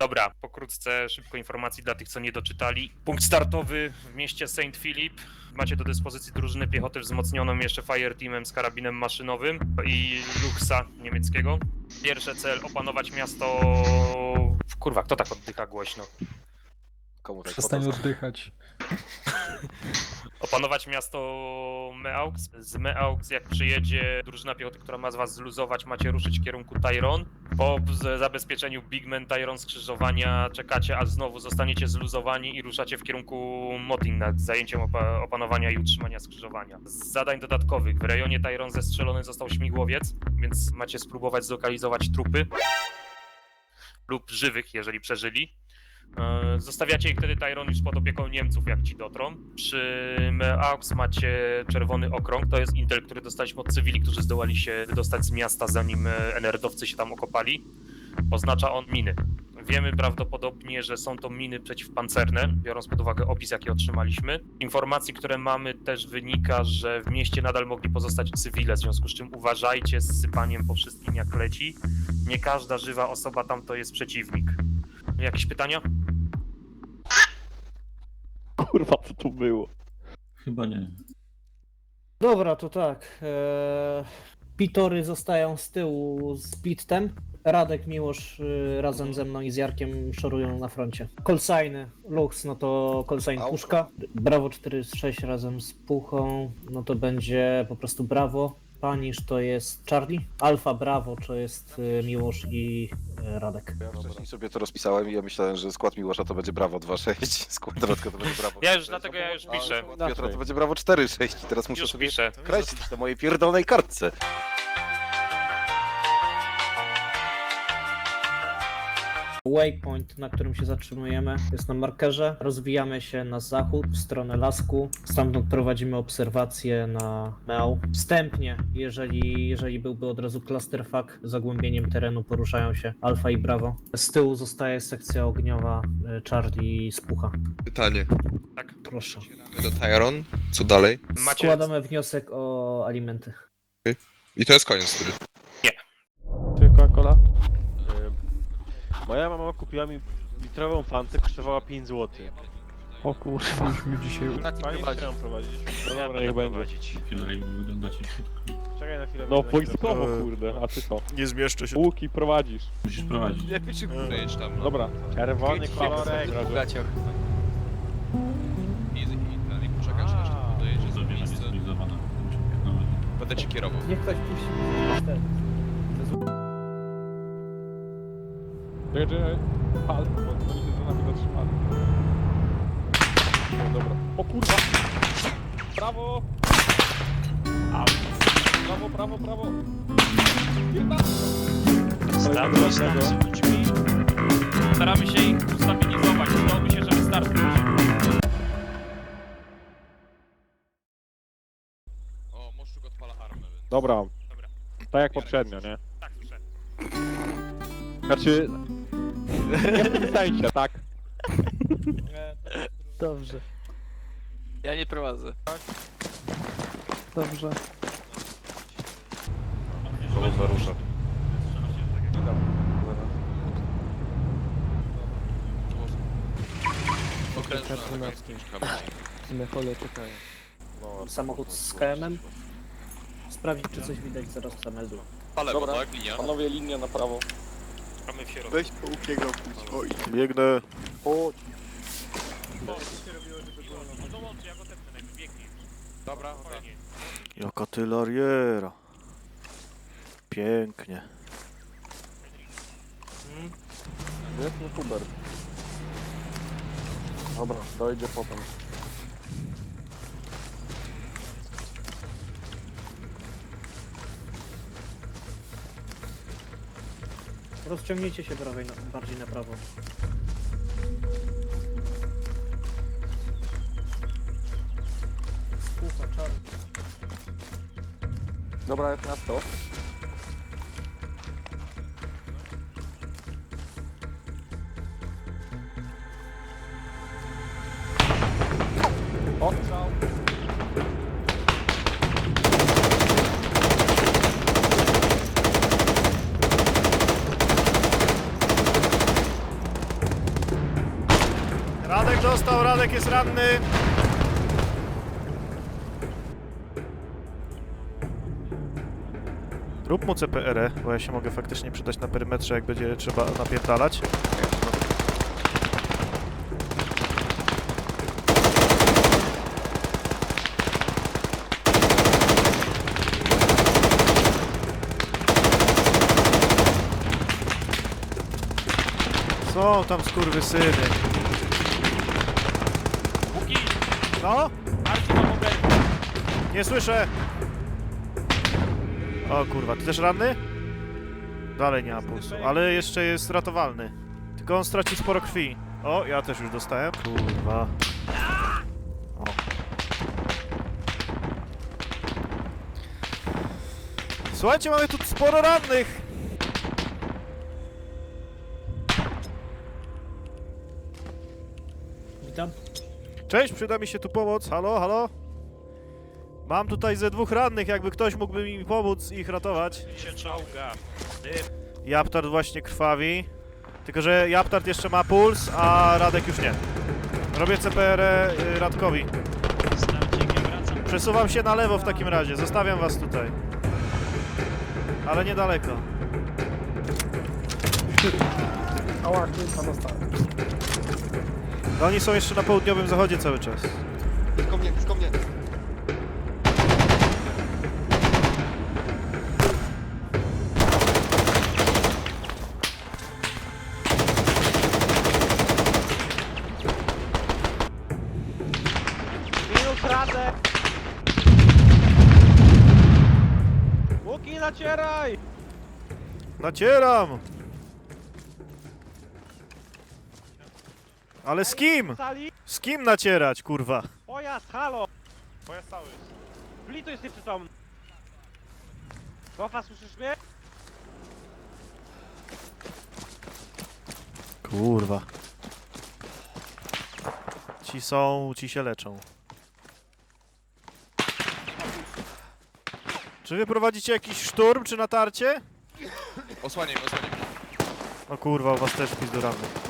Dobra, pokrótce szybko informacji dla tych, co nie doczytali. Punkt startowy w mieście St. Philip. Macie do dyspozycji drużynę piechoty wzmocnioną jeszcze Fireteamem z karabinem maszynowym i Luchsa niemieckiego. Pierwszy cel opanować miasto... Kurwa, kto tak oddycha głośno? Komu tak Przestań potem- oddychać. Opanować miasto Meaux. Z Meaux, jak przyjedzie drużyna piechoty, która ma z was zluzować, macie ruszyć w kierunku Tyron. Po zabezpieczeniu Bigman Tyron skrzyżowania czekacie, aż znowu zostaniecie zluzowani i ruszacie w kierunku Motin nad zajęciem opa- opanowania i utrzymania skrzyżowania. Z zadań dodatkowych w rejonie Tyron zestrzelony został śmigłowiec, więc macie spróbować zlokalizować trupy lub żywych, jeżeli przeżyli. E, Zostawiacie ich wtedy Tyron już pod opieką Niemców, jak ci dotrą. Przy Meaux macie czerwony okrąg, to jest intel, który dostaliśmy od cywili, którzy zdołali się wydostać z miasta, zanim e, NR-dowcy się tam okopali. Oznacza on miny. Wiemy prawdopodobnie, że są to miny przeciwpancerne, biorąc pod uwagę opis, jaki otrzymaliśmy. Informacji, które mamy, też wynika, że w mieście nadal mogli pozostać cywile, w związku z czym uważajcie z sypaniem po wszystkim, jak leci. Nie każda żywa osoba tam to jest przeciwnik. Jakieś pytania? Kurwa, co tu było? Chyba nie. Dobra, to tak. E, Pitory zostają z tyłu z Bitem. Radek, Miłosz y, razem ze mną i z Jarkiem szorują na froncie. Kolsajny, Lux, no to Kolsajn. Puszka. Brawo 4-6 razem z Puchą, no to będzie po prostu Brawo. Panisz to jest Charlie. Alfa Brawo to jest y, Miłosz i y, Radek. Ja wcześniej sobie to rozpisałem i ja myślałem, że skład Miłosza to będzie Brawo 2-6, skład Radka to będzie Brawo Ja już 3-6, dlatego ja już a piszę. skład Piotra to będzie Brawo 4-6 i teraz muszę Już sobie piszę. kreślić na mojej pierdolonej kartce. Waypoint, na którym się zatrzymujemy, jest na markerze. Rozwijamy się na zachód, w stronę lasku. Stamtąd prowadzimy obserwacje na Meał. Wstępnie, jeżeli, jeżeli byłby od razu clusterfuck, zagłębieniem terenu poruszają się Alfa i Bravo. Z tyłu zostaje sekcja ogniowa y, Charlie Spucha. Pytanie. Tak. Proszę. Do Tyron, co dalej? Macie. Składamy wniosek o alimenty. I to jest koniec tury. Moja mama kupiła mi litrową fantę, kosztowała 5 zł. O kurwa, już mi dzisiaj... Pani chciałem prowadzić. No dobra, niech będzie. Chwilę jakby wygląda ciężko. Czekaj na chwilę. No wojskowo kurde, a ty co? Nie zmieszczę się. Łuki prowadzisz. Musisz prowadzić. Przejdź tam. no. Dobra, czerwony kolorek. I, i, ten, i poczekasz, aż tam dojedzie Zrobiona miejsce. niezrealizowana. Będę cię kierował. Niech ktoś puści. Czekaj. Halt, bo oni się za nami zatrzymali. No dobra. O kurwa! Prawo! Au. Prawo, prawo, prawo! Staramy się z ludźmi. Staramy się ich ustabilizować. Udałoby się, żeby start był. O, Moszczuk odpala armę. Dobra. Dobra. Tak jak poprzednio, nie? Tak, słyszę. Znaczy... Nie w sensie, tak? Dobrze, Ja nie prowadzę. dobrze. Koło zarusza. Okrężna armeczka. Samochód z KM-em. Sprawdzić, czy coś widać, zaraz zamelduję. Pa lewo, tak? Linia. Panowie, linia na prawo. Mamy w środku. Weź po łukiego pójdź. Oj. Biegnę. Chodź. Dołączy, ja go tepnę, najpierw biegnie. Dobra. Jaka tylariera. Pięknie. Jest Hubert. Dobra, dojdzie potem. Rozciągnijcie się prawej, na, bardziej na prawo. Spółka, czarny. Dobra, jest miasto. Ostrzał. Ranny. Rób mu CPR, bo ja się mogę faktycznie przydać na perymetrze, jak będzie trzeba napierdalać. Są tam skurwysyny. Łuki! No? Arci ma mogę. Nie słyszę! O kurwa, ty też ranny? Dalej nie ma pulsu, ale jeszcze jest ratowalny. Tylko on straci sporo krwi. O, ja też już dostałem. Kurwa. O. Słuchajcie, mamy tu sporo rannych! Cześć, przyda mi się tu pomoc. Halo, halo? Mam tutaj ze dwóch rannych, jakby ktoś mógłby mi pomóc ich ratować. się czołga. Japtard właśnie krwawi. Tylko, że Japtard jeszcze ma puls, a Radek już nie. Robię CPR y, Radkowi. Przesuwam się na lewo w takim razie. Zostawiam was tutaj. Ale niedaleko. Ała, kurwa, dostałem. No oni są jeszcze na południowym zachodzie cały czas. Tylko mnie, tylko mnie. Minus Radek! Łuki, nacieraj! Nacieram! Ale z kim? Sali? Z kim nacierać, kurwa? Pojazd, halo! Pojazd cały. Blitu jest nieprzytomny. Kofa, słyszysz mnie? Kurwa. Ci są, ci się leczą. Czy wy prowadzicie jakiś szturm, czy natarcie? Osłaniaj, osłaniaj. O kurwa, u was też pizduramy.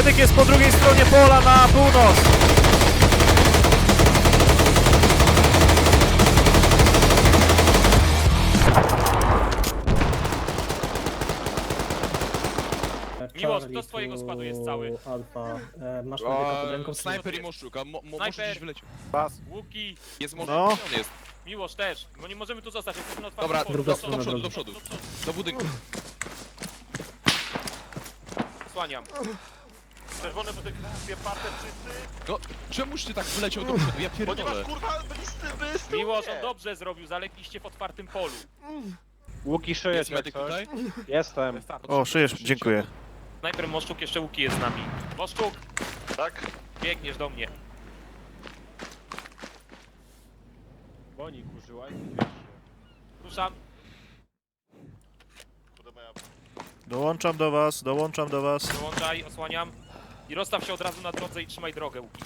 Medyk jest po drugiej stronie pola na północ. Miłosz, kto z twojego składu jest cały? Alfa. E, masz medyka pod ręką? Snajper i moszczuk, a mo, mo, Snajper. gdzieś wyleciał. Łuki! Jest moszczuk, No. jest? Miłosz też, bo nie możemy tu zostać, jesteśmy na otwartym Dobra, polu. do, Druga do, strona do przodu, drogi. do przodu. Do budynku. Słaniam. Czerwone fotografie, parter czysty. No, czemuż ty tak wyleciał do przodu? Ja pierdolę. Miłosz, on dobrze zrobił, zalegliście w otwartym polu. Łuki, Jest szyjesz jak medyk coś? tutaj? Jestem. O, szyjesz, dziękuję. Najpierw Moszczuk, jeszcze Łuki jest z nami. Moszczuk! Tak? Biegniesz do mnie. Bonik użyła i Ruszam. Dołączam do was, dołączam do was. Dołączaj, osłaniam. I rozstaw się od razu na drodze i trzymaj drogę, Łuki.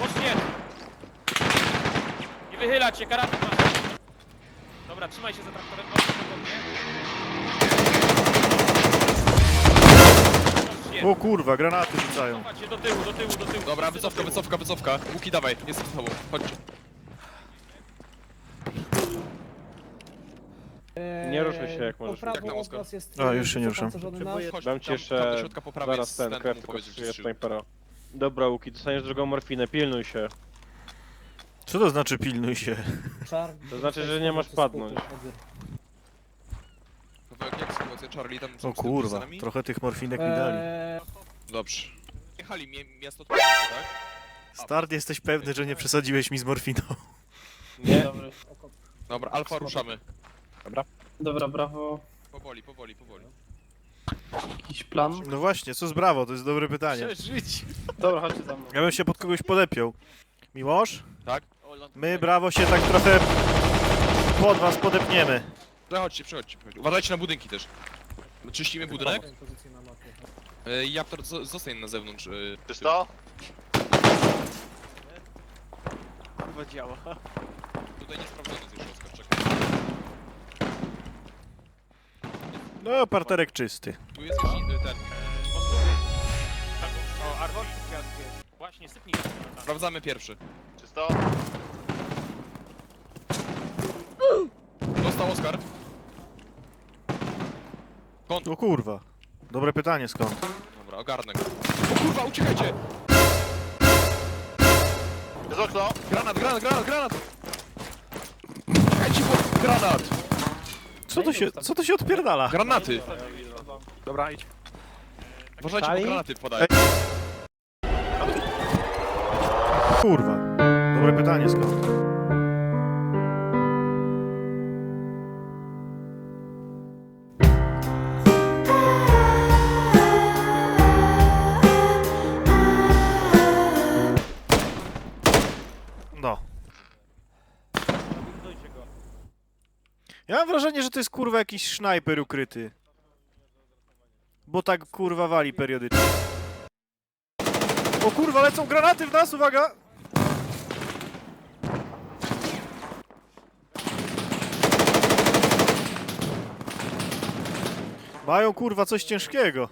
Pocznie! Nie wychylać się, karabin masz. Dobra, trzymaj się za traktorem. Pocznie. O kurwa, granaty rzucają. Cofać się do tyłu, do tyłu, do tyłu. Dobra, Wszyscy do wycofka, tyłu. wycofka, wycofka. Łuki, dawaj, jestem z tobą. Chodźcie. Nie ruszaj się, jak możesz. Po prawo Jak na od łusko. nas jest A, już się nie ruszam. wypancerzony nasz. Chodź, Dam ci tam, jeszcze tam do środka po prawej Zaraz jest ten, ten, krew tylko powiedzieć, szyję że snajpera. Dobra, Łuki, dostaniesz drugą morfinę, pilnuj się. Co to znaczy pilnuj się? Charlie, To znaczy, że nie masz padnąć. jak sytuacja Charlie tam są O z kurwa, personami? trochę tych morfinek mi dali. Eee, Dobrze. Jechali, mie miasto tak? Start, jesteś pewny, że nie przesadziłeś mi z morfiną. Nie. Dobra, alfa ruszamy. Dobra, brawo. Powoli, powoli, powoli. Jakiś plan? No właśnie, co z brawo? To jest dobre pytanie. Dobra, chodźcie za mną. Ja bym się pod kogoś polepiał. Miłosz? Tak? My, brawo, się tak trochę pod was podepniemy. Przechodźcie, przechodźcie, przechodźcie. Uważajcie na budynki też. Czyścimy budynek. Pozycję na mapie. E, Japtor, zo- zostań na zewnątrz. e, Czysto? Chyba działa. Tutaj nie sprawdzono jeszcze Oskar, czekaj. No, parterek czysty. Tu jest jakiś, e, ten. O, Arwol, właśnie sypnij. Sprawdzamy pierwszy. Czysto? Dostał Oskar. O kurwa. Dobre pytanie skąd? Dobra, ogarnę go. O kurwa, uciekajcie! Jest okno! Granat, granat, granat, granat! Uciekajcie, bo granat! Co to się, co to się odpierdala? Granaty! Dobra, idź. Uważajcie, bo granaty wpadają. Kurwa. Dobre pytanie skąd? To jest kurwa jakiś sznajper ukryty. Bo tak kurwa wali periodycznie. O kurwa, lecą granaty w nas, uwaga! Mają kurwa coś ciężkiego.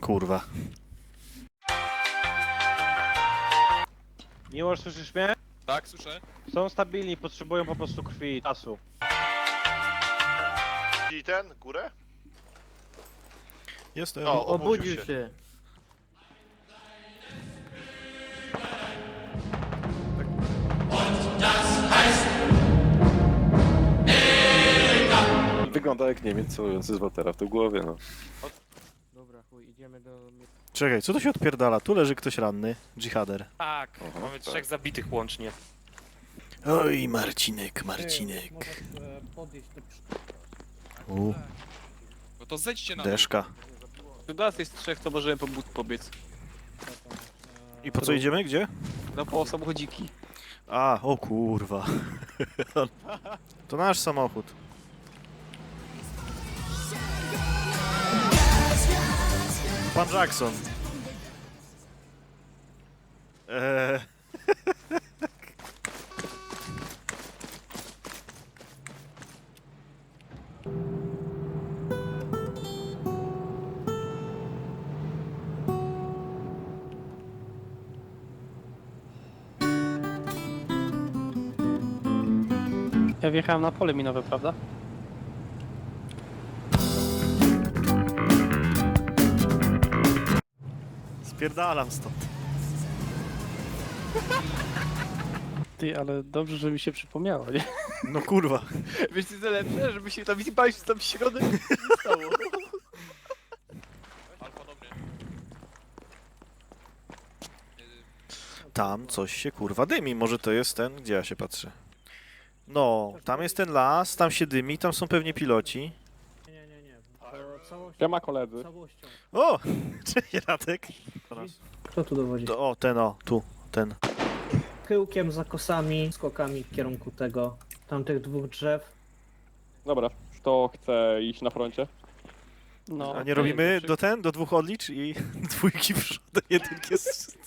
Kurwa. Miłosz, słyszysz mnie? Tak, słyszę. Są stabilni, potrzebują po prostu krwi i czasu. I ten, górę? Jestem. No, obudził się. Wygląda jak Niemiec celujący z Waltera w tył głowie, no. Dobra, chuj, idziemy do... Czekaj, co to się odpierdala? Tu leży ktoś ranny. Dżihader. Tak, Aha, mamy tak. trzech zabitych łącznie. Oj, Marcinek, Marcinek. U, No to zejdźcie na deszka. Tu nas jest trzech, to możemy pomóc pobiec. I po co idziemy? Gdzie? No po samochodziki. A, o kurwa. To nasz samochód. Pan Jackson. Eee. Ja wjechałem na pole minowe, prawda? Spierdalam stąd. Ty, ale dobrze, że mi się przypomniało, nie? No kurwa. Wiesz co jest lepsze? Żeby się tam zjebać w tam środek nie stało. Alfa, dobry. Tam coś się kurwa dymi. Może to jest ten, gdzie ja się patrzę. No, tam jest ten las, tam się dymi, tam są pewnie piloci. Nie, nie, nie. To całością. Siema koledzy. całością. O! Cześć Radek. Kto tu dowodzi? To, o, ten o, tu, ten. Chyłkiem, zakosami, skokami w kierunku tego, tamtych dwóch drzew. Dobra, kto chce iść na froncie? No, A nie robimy do ten, do dwóch odlicz i dwójki przodem, jedynki jest...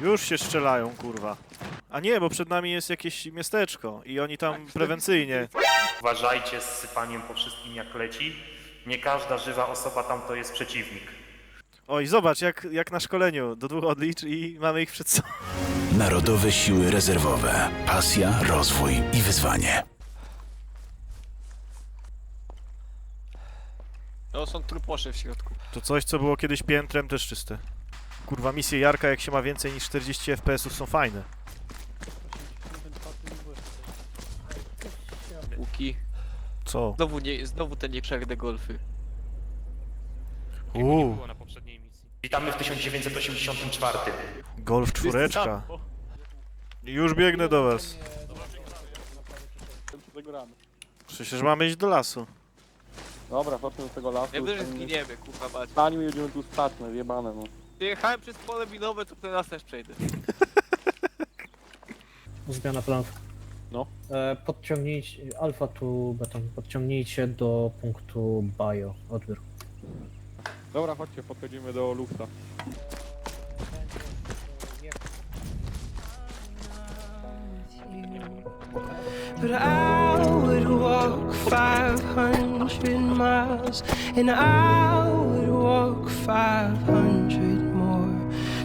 Już się strzelają, kurwa. A nie, bo przed nami jest jakieś miasteczko i oni tam prewencyjnie. Uważajcie z sypaniem po wszystkim jak leci. Nie każda żywa osoba tam to jest przeciwnik. Oj, zobacz, jak, jak na szkoleniu, do dwóch odlicz i mamy ich przed sobą. Narodowe Siły Rezerwowe. Pasja, rozwój i wyzwanie. No są truposze w środku. To coś, co było kiedyś piętrem, też czyste. Kurwa, misje Jarka, jak się ma więcej niż 40 FPS-ów są fajne. Łuki. Co? Znowu, nie, znowu te nieprzerne golfy. Uuu, było na poprzedniej misji. Witamy w 1984. golf czwóreczka. Już biegnę do was. Przecież mamy iść do lasu. Dobra, chodźmy do tego lasu. Nie wiem, że zginiemy, kurwa mać. Zanim jedziemy tu stać, no jebane no. Jechałem przez pole minowe, to teraz też przejdę. Zmiana planów. No. E, podciągnijcie, alfa tu beton, podciągnijcie do punktu bio, odbiór. Dobra, chodźcie, podchodzimy do Luxa. But I would walk 500 miles, and I would walk 500 more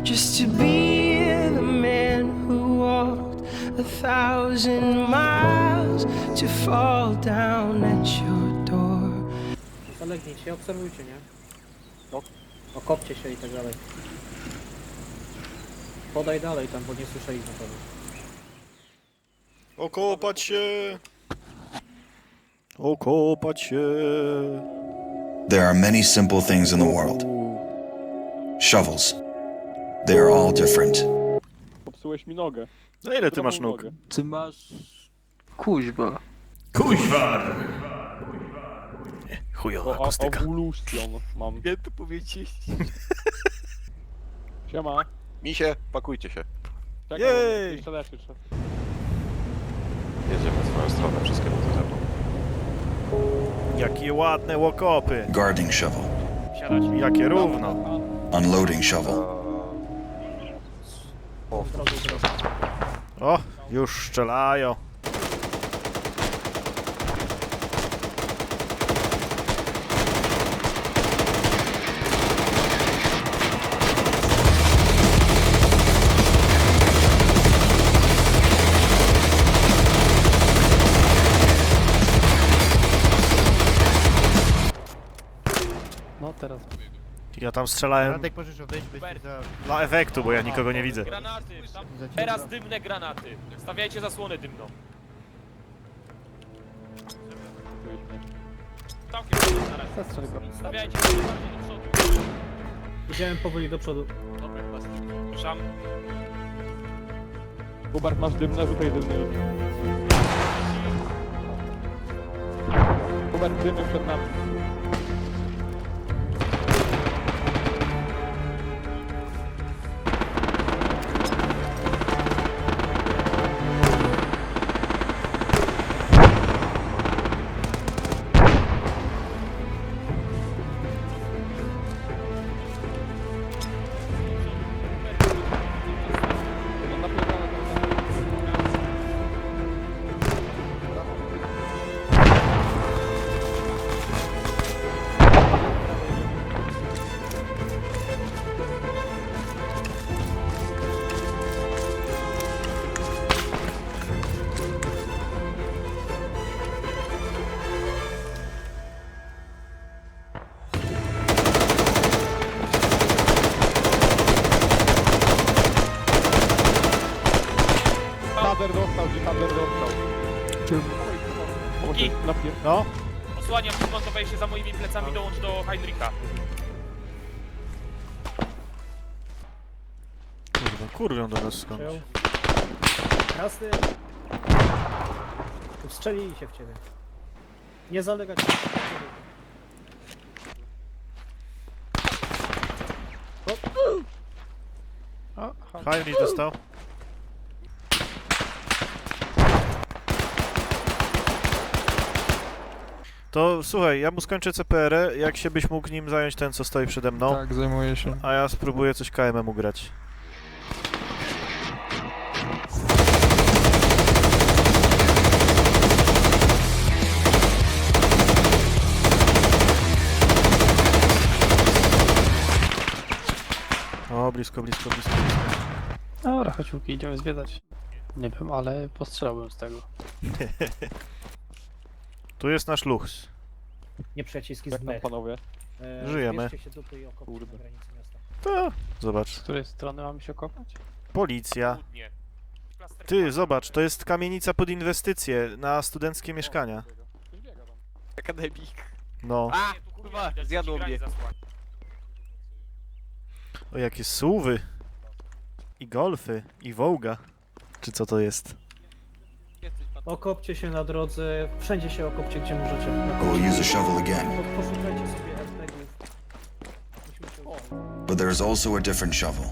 just to be the man who walked a thousand miles to fall down at your door. Zalegnijcie, obserwujcie, nie? Okopcie się i tak dalej. Podaj dalej tam, bo nie słyszę ich na pewno. Okopać się! Okopać się! There are many simple things in the world. Shovels. They are all different. Popsułeś mi nogę. Na ile ty masz nóg? nogę. Ty masz... Kuźba. Kuźwa! Chujowa O, akustyka. Ovulsion mam. Miałem to powiedzieć. Siema. Misie, pakujcie się. Czekaj, Jej! jeszcze. Jedziemy w swoją stronę, wszystkie buty ze mną. Jakie ładne łokopy! Guarding shovel. Siadać. Jakie równo! Unloading shovel. O, O, już strzelają. No teraz. Ja tam strzelałem dla efektu, bo ja nikogo nie widzę. Granaty. Tam, teraz dymne granaty. Stawiajcie zasłonę dymną. Całkiem na razie. Zastrzel go. Stawiajcie bardziej do przodu. Idziemy powoli do przodu. Dobra, ruszam. Hubert, masz dymne, rzucaj dymny. Hubert, dymy przed nami. Kader dostał, gdzie kader dostał. Łuki. Napier... No, Osłaniam to wejście za moimi plecami, dołącz do Heinricha. kurwa, kurwią do nas skąd. Przyjął. Krasny. Strzelili się w ciebie. Nie zalegać. Heinrich dostał. To słuchaj, ja mu skończę CPR, jak się byś mógł nim zająć ten, co stoi przede mną, Tak, zajmuję się. a ja spróbuję coś KM-em ugrać. O, blisko, blisko, blisko, blisko. Dobra, chodź Łuki, idziemy zwiedzać. Nie wiem, ale postrzelałbym z tego. Tu jest nasz luchs. Nieprzyjacielski Jak tam zmech. panowie? E, Żyjemy. zbierzcie się dupy i okopcie Kurde. na granicy miasta. To, zobacz. Z której strony mamy się kopać? Policja. Południe. Ty, zobacz, to jest kamienica pod inwestycje na studenckie mieszkania. Ktoś biega tam. Akademik. No, A, kurwa, zjadło mnie. o jakie suwy. I golfy, i wołga. Czy co to jest? Okopcie się na drodze, wszędzie się okopcie, gdzie możecie. I will use a shovel again. Po- Poszukajcie sobie RPGów. Musimy się But there is also a different shovel.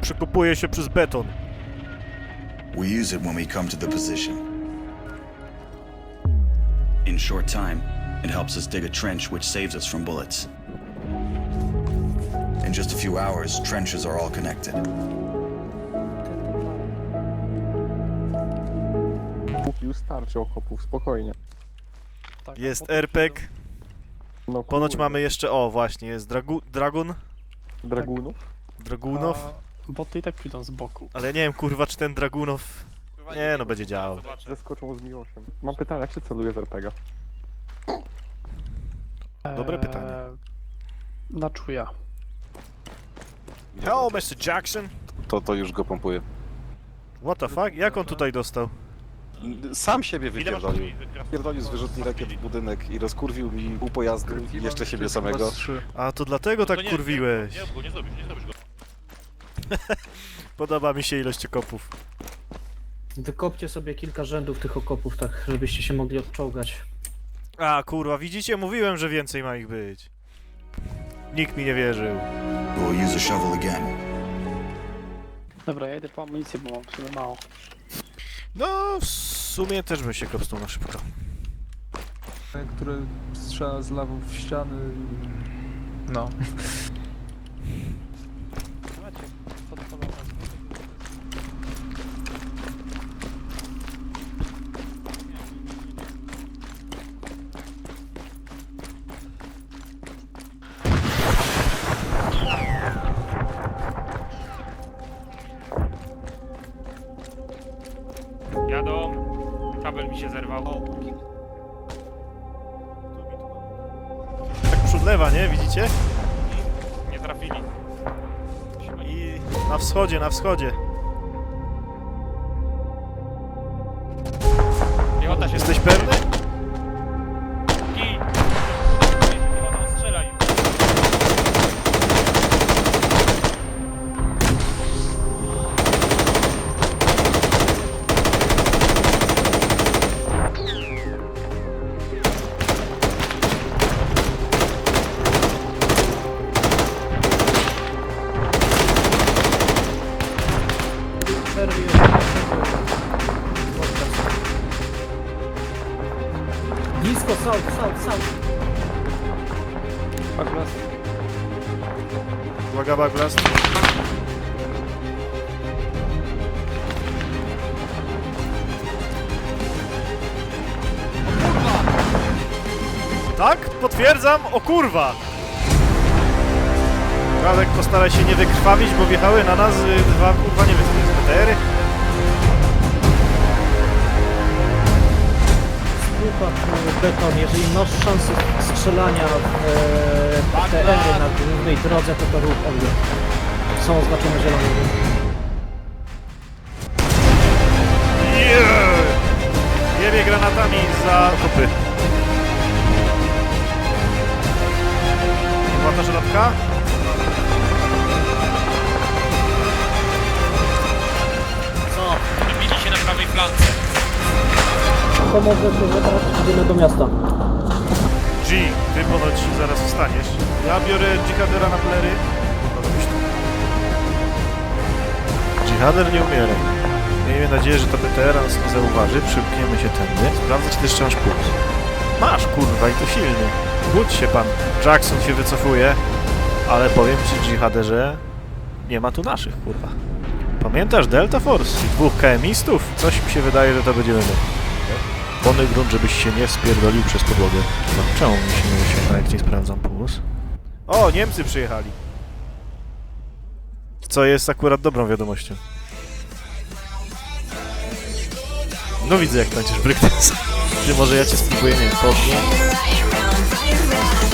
Przekopuje się przez beton. We use it when we come to the position. In short time, it helps us dig a trench which saves us from bullets. In just a few hours, trenches are all connected. Starczy okopów, spokojnie. Tak, Jest potem RPG. No, Ponoć kurde, mamy jeszcze, o właśnie, jest dragu, Dragun, Dragunów? Dragunow, A boty i tak przyjdą z boku. ale nie wiem kurwa czy ten Dragunow, nie no będzie działał. Zeskoczą z miłością. Mam pytanie, jak się celuje z RPG? Dobre Eee, pytanie. Na czuja. Hello Mr. Jackson, To, to już go pompuje. what the fuck, jak on tutaj dostał? Sam siebie Ile masz wypierdolił. krwi? Pierdolił z wyrzutni rakiet w budynek i rozkurwił mi pół pojazdu i jeszcze siebie samego. A to dlatego tak kurwiłeś. Nie, bo nie zrobisz, nie zrobisz go. Podoba mi się ilość okopów. Wykopcie sobie kilka rzędów tych okopów, tak żebyście się mogli odczołgać. A kurwa, widzicie? Mówiłem, że więcej ma ich być. Nikt mi nie wierzył. We'll use a shovel again. Dobra, ja idę po amunicję, bo mam w sumie mało. No, w sumie też bym się kopnął na szybko. Który strzela z lawą w ściany. No. wschodzie, Kurwa! Radek postaraj się nie wykrwawić, bo wjechały na nas y, dwa kurwa nie wiem, co to jest BTR-y. Spółka e, beton, jeżeli masz szansę strzelania w e, PTR-y na głównej drodze, to to rób ognie. Są oznaczone zielonym. Yeah! Jebie granatami za kopy. Była ta żelatka? Co? Wybili się na prawej flance. Pomogę się, że teraz idziemy do miasta. G, ty ponoć zaraz wstaniesz. Ja biorę dżihadera na plery. To. Dżihader nie umiera. Miejmy nadzieję, że to BTR nas nie zauważy. Przymkniemy się tędy. Sprawdzę, czy ty jeszcze masz puls. Masz, kurwa, i to silny. Budź się pan. Jackson się wycofuje. Ale powiem ci, dżihaderze, nie ma tu naszych, kurwa. Pamiętasz Delta Force i dwóch KMistów? Coś mi się wydaje, że to będziemy my. Pony grunt, żebyś się nie spierdolił przez podłogę. No, czemu mi się nie wyświetla, jak nie sprawdzam puls? O, Niemcy przyjechali. Co jest akurat dobrą wiadomością. No widzę, jak tańczysz breakdance. Ty może ja cię spróbuję, nie wiem.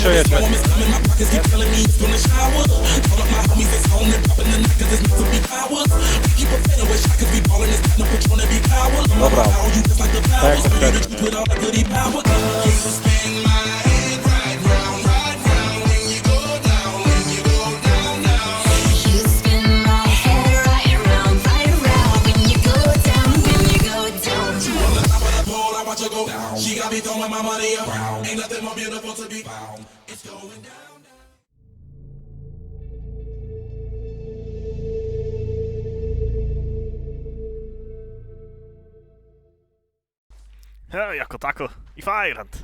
show you a trick. Dobra. Tak jak to She got me throwing my money around. Hej, jakko, tako i fajrant! Er